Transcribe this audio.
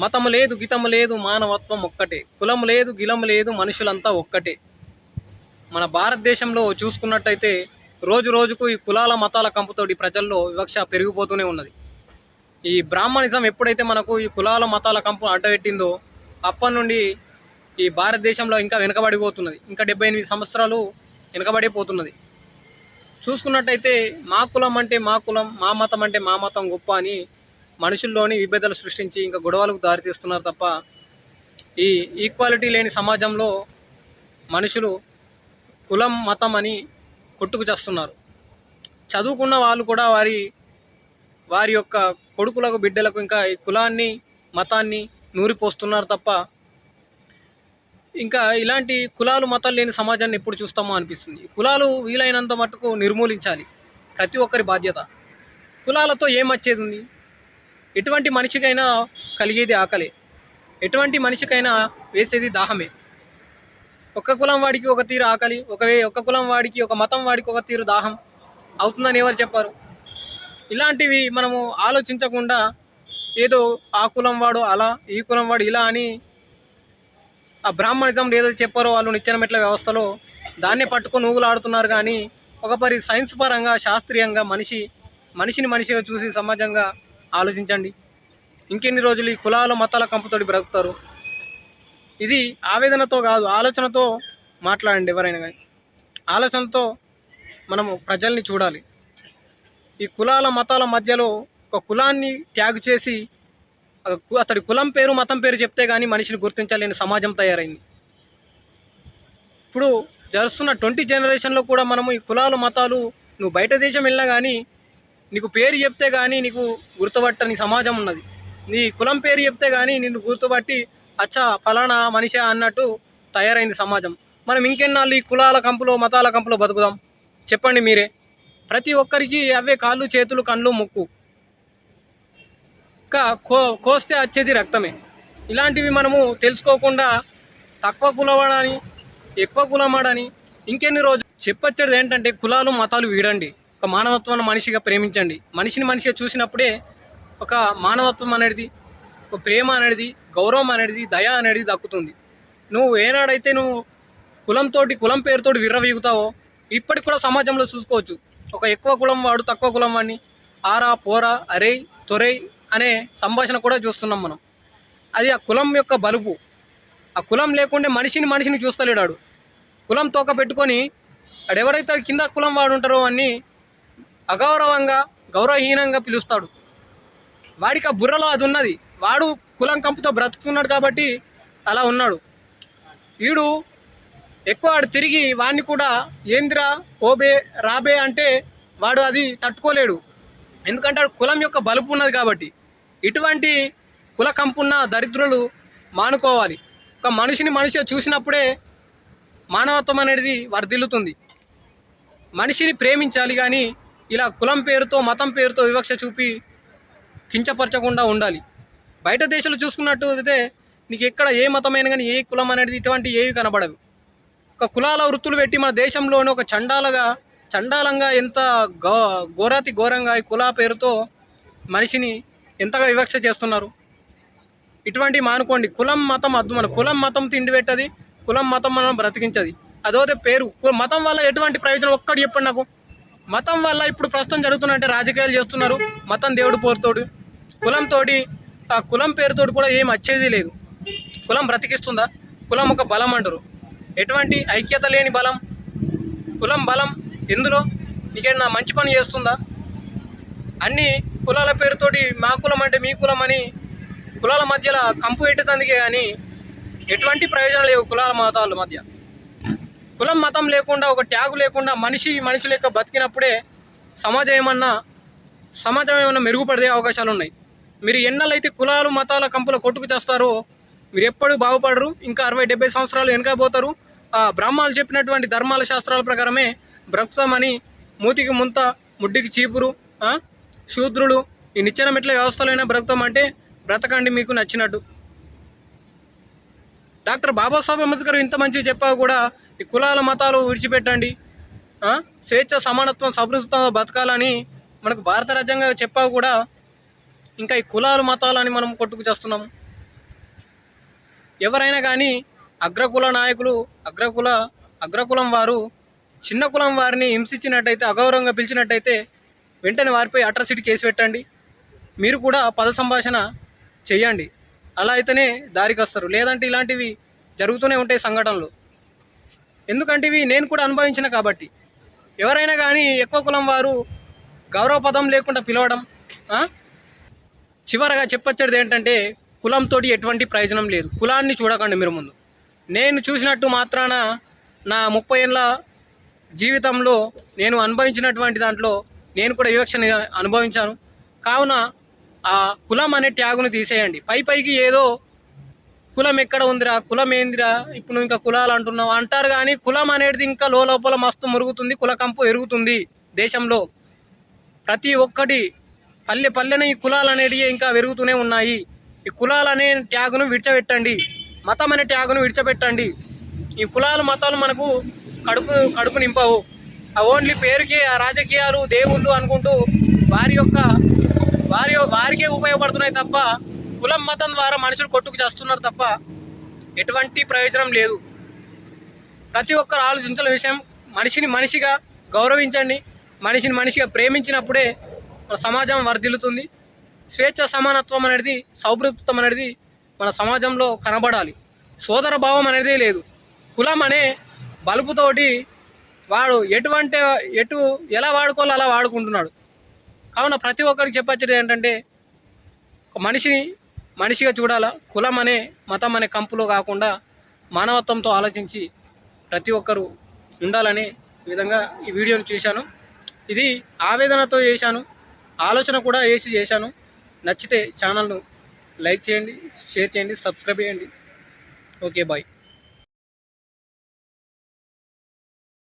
మతము లేదు గితము లేదు మానవత్వం ఒక్కటే. కులము లేదు గిలము లేదు మనుషులంతా ఒక్కటే. మన భారతదేశంలో చూసుకున్నట్టయితే రోజు రోజుకు ఈ కులాల మతాల కంపుతోటి ప్రజల్లో వివక్ష పెరిగిపోతూనే ఉన్నది. ఈ బ్రాహ్మణిజం ఎప్పుడైతే మనకు ఈ కులాల మతాల కంపు అడ్డపెట్టిందో అప్పటి నుండి ఈ భారతదేశంలో ఇంకా వెనుకబడిపోతున్నది. ఇంకా డెబ్బై ఎనిమిది సంవత్సరాలు వెనుకబడిపోతున్నది. చూసుకున్నట్టయితే మా కులం అంటే మా కులం మా మతం అంటే మా మతం గొప్ప అని మనుషుల్లోని విభేదాలు సృష్టించి ఇంకా గొడవలకు దారితీస్తున్నారు తప్ప ఈ ఈక్వాలిటీ లేని సమాజంలో మనుషులు కులం మతం అని కొట్టుకు చేస్తున్నారు. చదువుకున్న వాళ్ళు కూడా వారి వారి యొక్క కొడుకులకు బిడ్డలకు ఇంకా ఈ కులాన్ని మతాన్ని నూరిపోస్తున్నారు తప్ప ఇంకా ఇలాంటి కులాలు మతాలు లేని సమాజాన్ని ఎప్పుడు చూస్తామో అనిపిస్తుంది. కులాలు వీలైనంత మటుకు నిర్మూలించాలి. ప్రతి ఒక్కరి బాధ్యత. కులాలతో ఏం వచ్చేది ఉంది? ఎటువంటి మనిషికైనా కలిగేది ఆకలి. ఎటువంటి మనిషికైనా వేసేది దాహమే. ఒక కులం వాడికి ఒక తీరు ఆకలి ఒక వే- ఒక కులం వాడికి ఒక మతం వాడికి ఒక తీరు దాహం అవుతుందని ఎవరు చెప్పారు? ఇలాంటివి మనము ఆలోచించకుండా ఏదో ఆ కులం వాడు అలా ఈ కులం వాడు ఇలా అని ఆ బ్రాహ్మణిజం ఏదో చెప్పారో వాళ్ళు నిచ్చెన మెట్ల వ్యవస్థలో దాన్నే పట్టుకొని ఊగులాడుతున్నారు కానీ ఒక పరి సైన్స్ పరంగా శాస్త్రీయంగా మనిషి మనిషిని మనిషిగా చూసి సమాజంగా ఆలోచించండి. ఇంకెన్ని రోజులు ఈ కులాల మతాల కంపుతోటి బ్రతుకుతారు? ఇది ఆవేదనతో కాదు ఆలోచనతో మాట్లాడండి ఎవరైనా కానీ. ఆలోచనతో మనము ప్రజల్ని చూడాలి. ఈ కులాల మతాల మధ్యలో ఒక కులాన్ని ట్యాగ్ చేసి కు- అతడి కులం పేరు మతం పేరు చెప్తే కానీ మనిషిని గుర్తించలేని సమాజం తయారైంది. ఇప్పుడు జరుస్తున్న ట్వంటీ జనరేషన్లో కూడా మనము ఈ కులాలు మతాలు నువ్వు బయట దేశం వెళ్ళినా కానీ నీకు పేరు చెప్తే కానీ నీకు గుర్తుపట్టని సమాజం ఉన్నది. నీ కులం పేరు చెప్తే కానీ నిన్ను గుర్తుపట్టి అచ్చా ఫలానా మనిషే అన్నట్టు తయారైంది సమాజం. మనం ఇంకెన్నాళ్ళు ఈ కులాల కంపులో మతాల కంపులో బతుకుదాం? చెప్పండి మీరే. ప్రతి ఒక్కరికి అవే కాళ్ళు చేతులు కళ్ళు ముక్కు. ఇంకా కో కోస్తే వచ్చేది రక్తమే. ఇలాంటివి మనము తెలుసుకోకుండా తక్కువ కులవాడని ఎక్కువ కులమాడని ఇంకెన్ని రోజులు చెప్పొచ్చేది ఏంటంటే కులాలు మతాలు వీడండి. ఒక మానవత్వాన్ని మనిషిగా ప్రేమించండి. మనిషిని మనిషిగా చూసినప్పుడే ఒక మానవత్వం అనేది ఒక ప్రేమ అనేది గౌరవం అనేది దయ అనేది దక్కుతుంది. నువ్వు ఏనాడైతే నువ్వు కులంతోటి కులం పేరుతోటి విర్రవీగుతావో ఇప్పటికి కూడా సమాజంలో చూసుకోవచ్చు. ఒక ఎక్కువ కులం వాడు తక్కువ కులం వాడిని ఆరా పోరా అరే తొరై అనే సంభాషణ కూడా చూస్తున్నాం మనం. అది ఆ కులం యొక్క బలుపు. ఆ కులం లేకుంటే మనిషిని మనిషిని చూస్తలేడాడు. కులం తోక పెట్టుకొని ఎవరైతే కింద కులం వాడు ఉంటారో అని అగౌరవంగా గౌరవహీనంగా పిలుస్తాడు. వాడికి ఆ బుర్రలో అది ఉన్నది. వాడు కులం కంపుతో బ్రతుకున్నాడు కాబట్టి అలా ఉన్నాడు. వీడు ఎక్కువ వాడు తిరిగి వాడిని కూడా ఏంద్రా ఓబే రాబే అంటే వాడు అది తట్టుకోలేడు. ఎందుకంటే వాడు కులం యొక్క బలుపు ఉన్నది కాబట్టి. ఇటువంటి కుల కంపున్న దరిద్రులు మానుకోవాలి. ఒక మనిషిని మనిషి చూసినప్పుడే మానవత్వం అనేది వర్ధిల్లుతుంది. మనిషిని ప్రేమించాలి కానీ ఇలా కులం పేరుతో మతం పేరుతో వివక్ష చూపి కించపరచకుండా ఉండాలి. బయట దేశాలు చూసుకున్నట్టు అయితే నీకు ఎక్కడ ఏ మతమైన కానీ ఏ కులం అనేది ఇటువంటి ఏవి కనబడవు. ఒక కులాల వృత్తులు పెట్టి మన దేశంలోనే ఒక చండాలగా చండాలంగా ఎంత గో ఘోరాతి ఘోరంగా ఈ కుల పేరుతో మనిషిని ఎంతగా వివక్ష చేస్తున్నారు? ఇటువంటి మానుకోండి. కులం మతం అద్దు మన కులం మతం తిండి పెట్టది కులం మతం మనం బ్రతికించది. అదోదే పేరు. మతం వల్ల ఎటువంటి ప్రయోజనం ఒక్కటి చెప్పండి నాకు. మతం వల్ల ఇప్పుడు ప్రస్తుతం జరుగుతున్నట్టే రాజకీయాలు చేస్తున్నారు. మతం దేవుడు పోరుతోడు కులంతోటి ఆ కులం పేరుతోటి కూడా ఏం వచ్చేది లేదు. కులం బ్రతికిస్తుందా? కులం ఒక బలం అంటారు ఎటువంటి ఐక్యత లేని బలం. కులం బలం ఎందులో? నీకేనా మంచి పని చేస్తుందా? అన్ని కులాల పేరుతోటి మా కులం అంటే మీ కులం అని కులాల మధ్యలో కంపు పెట్టేందుకే కానీ ఎటువంటి ప్రయోజనం లేవు కులాల మతాల మధ్య. కులం మతం లేకుండా ఒక ట్యాగు లేకుండా మనిషి మనిషి లెక్క బతికినప్పుడే సమాజం ఏమన్నా సమాజం ఏమన్నా మెరుగుపడే అవకాశాలు ఉన్నాయి. మీరు ఎన్నలైతే కులాలు మతాల కంపుల కొట్టుకు చేస్తారో మీరు ఎప్పుడు బాగుపడరు. ఇంకా అరవై డెబ్బై సంవత్సరాలు వెనకపోతారు ఆ బ్రహ్మాలు చెప్పినటువంటి ధర్మాల శాస్త్రాల ప్రకారమే బ్రతుకుతామని మూతికి ముంత ముడ్డికి చీపురు శూద్రులు ఈ నిచ్చెన మెట్ల వ్యవస్థలైనా బ్రతుకుతామంటే బ్రతకండి మీకు నచ్చినట్టు. డాక్టర్ బాబాసాహెబ్ అంబేద్కర్ ఇంత మంచిగా చెప్పా కూడా కులాల మతాలు విడిచిపెట్టండి. స్వేచ్ఛ సమానత్వం సమృద్ధితో బతకాలని మనకు భారత రాజ్యాంగం చెప్పా కూడా. ఇంకా ఈ కులాలు మతాలు అని మనం కొట్టుకు చేస్తున్నాము ఎవరైనా కానీ అగ్రకుల నాయకులు అగ్రకుల అగ్రకులం వారు చిన్న కులం వారిని హింసించినట్టయితే అగౌరవంగా పిలిచినట్టయితే వెంటనే వారిపై అట్రాసిటీ కేసు పెట్టండి. మీరు కూడా పద సంభాషణ చెయ్యండి అలా అయితేనే దారికి వస్తారు లేదంటే ఇలాంటివి జరుగుతూనే ఉంటాయి సంఘటనలు. ఎందుకంటే ఇవి నేను కూడా అనుభవించిన కాబట్టి. ఎవరైనా కానీ ఎక్కువ కులం వారు గౌరవ పదం లేకుండా పిలవడం చివరగా చెప్పొచ్చేది ఏంటంటే కులంతో ఎటువంటి ప్రయోజనం లేదు. కులాన్ని చూడకండి మీరు ముందు. నేను చూసినట్టు మాత్రాన నా ముప్పై ఏళ్ళ జీవితంలో నేను అనుభవించినటువంటి దాంట్లో నేను కూడా వివక్షని అనుభవించాను. కావున ఆ కులం అనే ట్యాగును తీసేయండి. పై పైకి ఏదో కులం ఎక్కడ ఉందిరా? కులం ఏందిరా? ఇప్పుడు నువ్వు ఇంకా కులాలు అంటున్నావు. అంటారు కానీ కులం అనేది ఇంకా లోపల మస్తు మురుగుతుంది కుల కంపు ఎరుగుతుంది దేశంలో. ప్రతి ఒక్కటి పల్లె పల్లెన ఈ కులాలు అనేటివి ఇంకా పెరుగుతూనే ఉన్నాయి. ఈ కులాలు అనే ట్యాగును విడిచబెట్టండి మతం అనే ట్యాగును విడిచిపెట్టండి. ఈ కులాలు మతాలు మనకు కడుపు కడుపు నింపవు. ఆ ఓన్లీ పేరుకి ఆ రాజకీయాలు దేవుళ్ళు అనుకుంటూ వారి యొక్క వారి వారికే ఉపయోగపడుతున్నాయి తప్ప కులం మతం ద్వారా మనుషులు కొట్టుకు చేస్తున్నారు తప్ప ఎటువంటి ప్రయోజనం లేదు. ప్రతి ఒక్కరు ఆలోచించాల విషయం మనిషిని మనిషిగా గౌరవించండి మనిషిని మనిషిగా ప్రేమించినప్పుడే మన సమాజం వర్ధిల్లుతుంది. స్వేచ్ఛ సమానత్వం అనేది సౌభృత్వం అనేది మన సమాజంలో కనబడాలి. సోదర భావం అనేది లేదు. కులం అనే బలుపుతోటి వాడు ఎటువంటి ఎటు ఎలా వాడుకోవాలో అలా వాడుకుంటున్నాడు. కావున ప్రతి ఒక్కరికి చెప్పచ్చేది ఏంటంటే ఒక మనిషిని మనిషిగా చూడాలా? కులం అనే మతం అనే కంపులో కాకుండా మానవత్వంతో ఆలోచించి ప్రతి ఒక్కరూ ఉండాలని విధంగా ఈ వీడియోను చూశాను. ఇది ఆవేదనతో చేశాను. ఆలోచన కూడా వేసి చేశాను. నచ్చితే ఛానల్ను లైక్ చేయండి షేర్ చేయండి సబ్స్క్రైబ్ చేయండి. Okay bye.